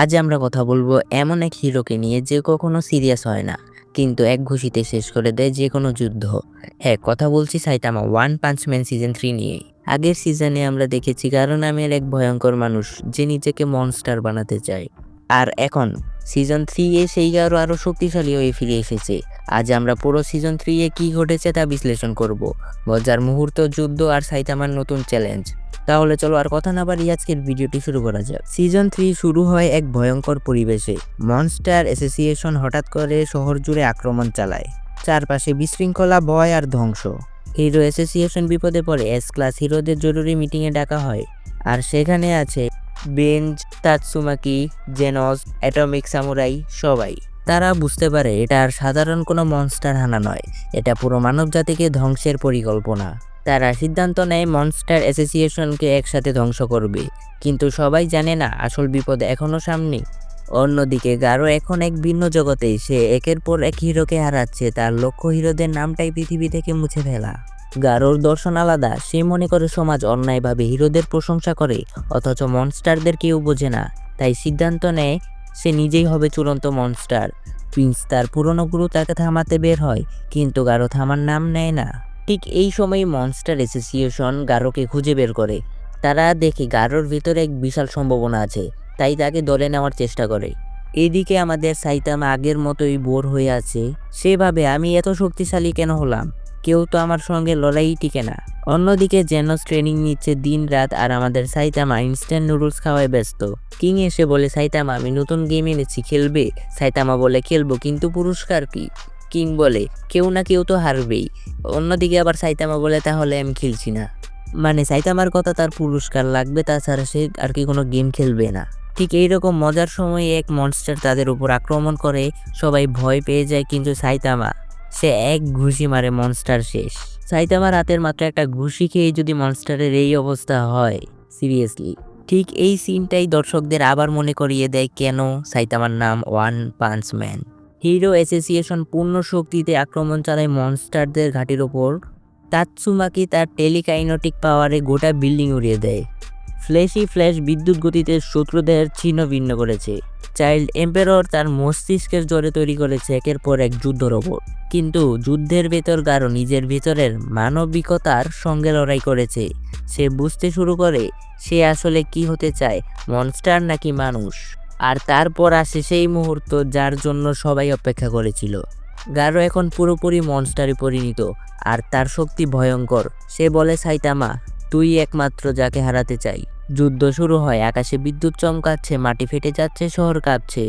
আজ আমরা কথা বলব এমন এক হিরোকে নিয়ে যে কখনো সিরিয়াস হয় না, কিন্তু এক ঘুষিতে শেষ করে দেয় যে কোনো যুদ্ধ। হ্যাঁ কথা বলছি Saitama One Punch Man season three নিয়ে। আগের সিজনে আমরা দেখেছি কারও নামের এক ভয়ঙ্কর মানুষ যে নিজেকে মনস্টার বানাতে চায়। আর এখন সিজন থ্রি এ সেই আরও আরও শক্তিশালী হয়ে ফিরে এসেছে। আজ আমরা পুরো সিজন থ্রি এ কী ঘটেছে তা বিশ্লেষণ করব। মজার মুহূর্ত, যুদ্ধ আর সাইতামার নতুন চ্যালেঞ্জ তাহলে চলো আর কথা না বাড়ি আজকের ভিডিওটি শুরু করা যাক। সিজন থ্রি শুরু হয় এক ভয়ঙ্কর পরিবেশে। মনস্টার অ্যাসোসিয়েশন হঠাৎ করে শহর জুড়ে আক্রমণ চালায়। চারপাশে বিশৃঙ্খলা, ভয় আর ধ্বংস। হিরো অ্যাসোসিয়েশন বিপদে পড়ে এস ক্লাস হিরোদের জরুরি মিটিংয়ে ডাকা হয়। আর সেখানে আছে Bang Tatsumaki Genos Atomic Samurai সবাই। তারা বুঝতে পারে, এটা আর সাধারণ কোনো মনস্টার হানা নয়। এটা পুরো মানবজাতিকে ধ্বংসের পরিকল্পনা। তারা সিদ্ধান্ত নেয় মনস্টার অ্যাসোসিয়েশনকে একসাথে ধ্বংস করবে। কিন্তু সবাই জানে না, আসল বিপদ এখনও সামনে। অন্যদিকে, গারো এখন এক ভিন্ন জগতে। সে একের পর এক হিরোকে হারাচ্ছে, তার লক্ষ্য হিরোদের নামটাই পৃথিবী থেকে মুছে ফেলা। গারোর দর্শন আলাদা, সে মনে করে সমাজ অন্যায়ভাবে হিরোদের প্রশংসা করে, অথচ মনস্টারদের কেউ বোঝে না। তাই সিদ্ধান্ত নেয়, সে নিজেই হবে চূড়ান্ত মনস্টার প্রিন্স তার পুরনো গুরু তাকে থামাতে বের হয়, কিন্তু গারো থামার নাম নেয় না। ঠিক এই সময় মনস্টার অ্যাসোসিয়েশন গারোকে খুঁজে বের করে। তারা দেখে গারোর ভিতরে এক বিশাল সম্ভাবনা আছে, তাই তাকে দলে নেওয়ার চেষ্টা করে। এদিকে আমাদের সাইতামা আগের মতোই বোর হয়ে আছে, সেভাবে আমি এত শক্তিশালী কেন হলাম? কেউ তো আমার সঙ্গে লড়াই টিকে না। অন্যদিকে জেনস ট্রেনিং নিচ্ছে দিন রাত আর আমাদের সাইতামা ইনস্ট্যান্ট নুডলস খাওয়ায় ব্যস্ত। কিং এসে বলে, সাইতামা, আমি নতুন গেম এনেছি, খেলবে? সাইতামা বলে, খেলব, কিন্তু পুরস্কার কি? কিং বলে, কেউ না কেউ তো হারবেই। অন্যদিকে আবার সাইতামা বলে, তাহলে আমি খেলছি না। মানে সাইতামার কথা তার পুরস্কার লাগবে, তাছাড়া সে আর কি কোনো গেম খেলবে না। ঠিক এইরকম মজার সময়ে এক মনস্টার তাদের উপর আক্রমণ করে, সবাই ভয় পেয়ে যায় কিন্তু সাইতামা, সে এক ঘুষি মারে মনস্টার শেষ। সাইতামার হাতের মাত্র একটা ঘুষি খেয়ে যদি মনস্টারের এই অবস্থা হয় সিরিয়াসলি ঠিক এই সিনটাই দর্শকদের আবার মনে করিয়ে দেয় কেন সাইতামার নাম One Punch Man hero association পূর্ণ শক্তিতে আক্রমণ চালায় মনস্টারদের ঘাটির ওপর। তাৎসুমাকি তার টেলিকাইনোটিক পাওয়ারে গোটা বিল্ডিং উড়িয়ে দেয়। ফ্ল্যাশি ফ্ল্যাশ বিদ্যুৎ গতিতে শত্রুদের ছিন্ন ভিন্ন করেছে। চাইল্ড এম্পেরর তার মস্তিষ্কের জোরে তৈরি করেছে একের পর এক যুদ্ধ রোবট। কিন্তু যুদ্ধের ভেতর গারো নিজের ভিতরের মানবিকতার সঙ্গে লড়াই করেছে। সে বুঝতে শুরু করে, সে আসলে কি হতে চায়, মনস্টার নাকি মানুষ? আর তারপর আসে সেই মুহূর্ত যার জন্য সবাই অপেক্ষা করেছিল। গারো এখন পুরোপুরি মনস্টারে পরিণত, আর তার শক্তি ভয়ঙ্কর। সে বলে, সাইতামা, তুই একমাত্র যাকে হারাতে চাই। যুদ্ধ শুরু হয়, আকাশে বিদ্যুৎ চমকাচ্ছে, মাটি ফেটে যাচ্ছে, শহর কাঁপছে।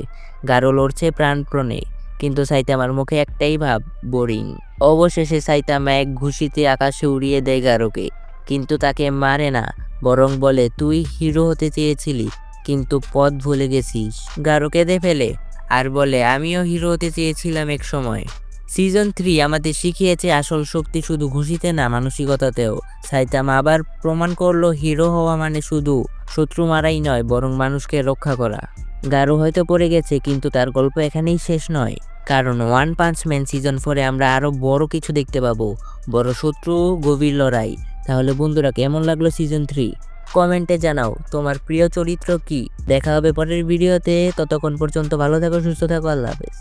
গারো লড়ছে প্রাণপ্রণে, কিন্তু সাইতামার মুখে একটাই ভাব, বোরিং। অবশেষে সাইতামা এক ঘুষিতে আকাশে উড়িয়ে দেয় গারোকে, কিন্তু তাকে মারে না, বরং বলে, তুই হিরো হতে চেয়েছিলি কিন্তু পথ ভুলে গেছিস। গারো কেঁদে ফেলে। আর বলে, আমিও হিরো হতে চেয়েছিলাম এক সময়। সিজন থ্রি আমাদের শিখিয়েছে আসল শক্তি শুধু ঘুষিতে না, মানসিকতাতেও। সাইতামা আবার প্রমাণ করল হিরো হওয়া মানে শুধু শত্রু মারাই নয়, বরং মানুষকে রক্ষা করা। গারো হয়তো পড়ে গেছে, কিন্তু তার গল্প এখানেই শেষ নয়। কারণ ওয়ান পাঞ্চ ম্যান সিজন ফোরে আমরা আরও বড় কিছু দেখতে পাবো। বড় শত্রু, গভীর লড়াই। তাহলে বন্ধুরা, কেমন লাগল সিজন থ্রি কমেন্টে জানাও, তোমার প্রিয় চরিত্র কি? দেখা হবে পরের ভিডিওতে, ততক্ষণ পর্যন্ত ভালো থাকো, সুস্থ থাকো, আল্লাহ হাফেজ।